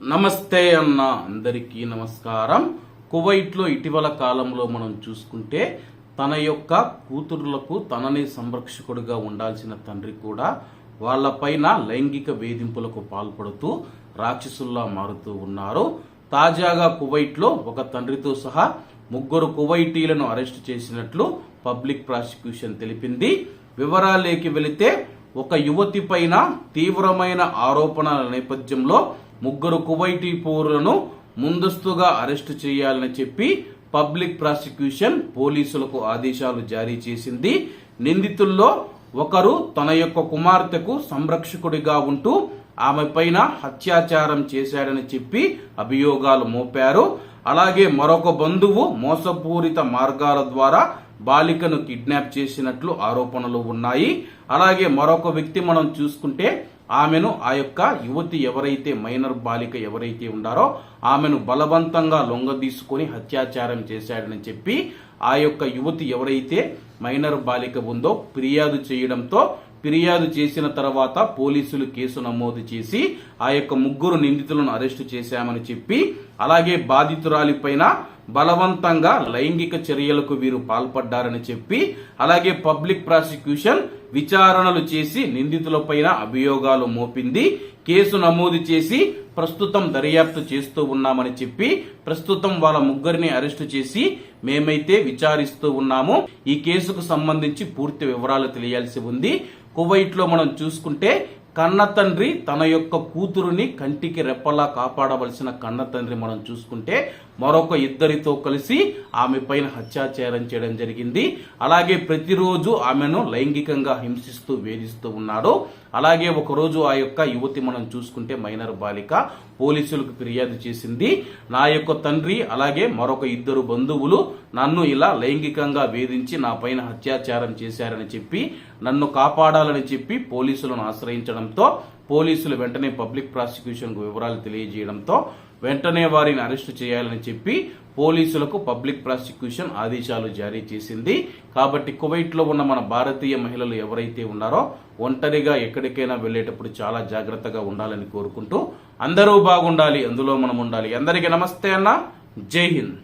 నమస్తే అన్న అందరికీ నమస్కారం. కువైట్లో ఇటీవల కాలంలో మనం చూసుకుంటే తన యొక్క కూతురులకు తనని సంరక్షకుడిగా ఉండాల్సిన తండ్రి కూడా వాళ్ళపైన లైంగిక వేధింపులకు పాల్పడుతూ రాక్షసుల్లా మారుతూ ఉన్నారు. తాజాగా కువైట్లో ఒక తండ్రితో సహా ముగ్గురు కువైటీలను అరెస్టు చేసినట్లు పబ్లిక్ ప్రాసిక్యూషన్ తెలిపింది. వివరాలేకి వెళితే ఒక యువతి పైన తీవ్రమైన ఆరోపణల నేపథ్యంలో ముగ్గురు కువైటీ పౌరులను ముందస్తుగా అరెస్టు చేయాలని చెప్పి పబ్లిక్ ప్రాసిక్యూషన్ పోలీసులకు ఆదేశాలు జారీ చేసింది. నిందితుల్లో ఒకరు తన యొక్క కుమార్తెకు సంరక్షకుడిగా ఉంటూ ఆమె పైన హత్యాచారం చేశాడని చెప్పి అభియోగాలు మోపారు. అలాగే మరొక బంధువు మోసపూరిత మార్గాల ద్వారా బాలికను కిడ్నాప్ చేసినట్లు ఆరోపణలు ఉన్నాయి. అలాగే మరొక వ్యక్తి మనం చూసుకుంటే ఆమెను ఆ యొక్క యువతి ఎవరైతే మైనర్ బాలిక ఎవరైతే ఉండారో ఆమెను బలవంతంగా లొంగదీసుకొని హత్యాచారం చేశాడని చెప్పి ఆ యొక్క యువతి ఎవరైతే మైనర్ బాలిక ఉందో ఫిర్యాదు చేయడంతో ఫిర్యాదు చేసిన తర్వాత పోలీసులు కేసు నమోదు చేసి ఆ యొక్క ముగ్గురు నిందితులను అరెస్టు చేశామని చెప్పి అలాగే బాధితురాలి పైన బలవంతంగా లైంగిక చర్యలకు వీరు పాల్పడ్డారని చెప్పి అలాగే పబ్లిక్ ప్రాసిక్యూషన్ విచారణలు చేసి నిందితులపైన అభియోగాలు మోపింది. కేసు నమోదు చేసి ప్రస్తుతం దర్యాప్తు చేస్తూ ఉన్నామని చెప్పి ప్రస్తుతం వాళ్ళ ముగ్గురిని అరెస్టు చేసి మేమైతే విచారిస్తూ ఉన్నాము. ఈ కేసుకు సంబంధించి పూర్తి వివరాలు తెలియాల్సి ఉంది. కువైట్లో మనం చూసుకుంటే కన్న తండ్రి తన యొక్క కూతురుని కంటికి రెప్పలా కాపాడవలసిన కన్న తండ్రి మనం చూసుకుంటే మరొక ఇద్దరితో కలిసి ఆమె పైన హత్యాచారం చేయడం జరిగింది. అలాగే ప్రతిరోజు ఆమెను లైంగికంగా హింసిస్తూ వేధిస్తూ ఉన్నాడు. అలాగే ఒకరోజు ఆ యొక్క యువతి మనం చూసుకుంటే మైనర్ బాలిక పోలీసులకు ఫిర్యాదు చేసింది. నా యొక్క తండ్రి అలాగే మరొక ఇద్దరు బంధువులు నన్ను ఇలా లైంగికంగా వేధించి నా పైన హత్యాచారం చేశారని చెప్పి నన్ను కాపాడాలని చెప్పి పోలీసులను ఆశ్రయించడం ఆశ్రయించడంతో పోలీసులు వెంటనే పబ్లిక్ ప్రాసిక్యూషన్కు వివరాలు తెలియజేయడంతో వెంటనే వారిని అరెస్టు చేయాలని చెప్పి పోలీసులకు పబ్లిక్ ప్రాసిక్యూషన్ ఆదేశాలు జారీ చేసింది. కాబట్టి కువైట్లో ఉన్న మన భారతీయ మహిళలు ఎవరైతే ఉన్నారో ఒంటరిగా ఎక్కడికైనా వెళ్ళేటప్పుడు చాలా జాగ్రత్తగా ఉండాలని కోరుకుంటూ అందరూ బాగుండాలి అందులో మనం ఉండాలి. అందరికీ నమస్తే అన్న. జై హింద్.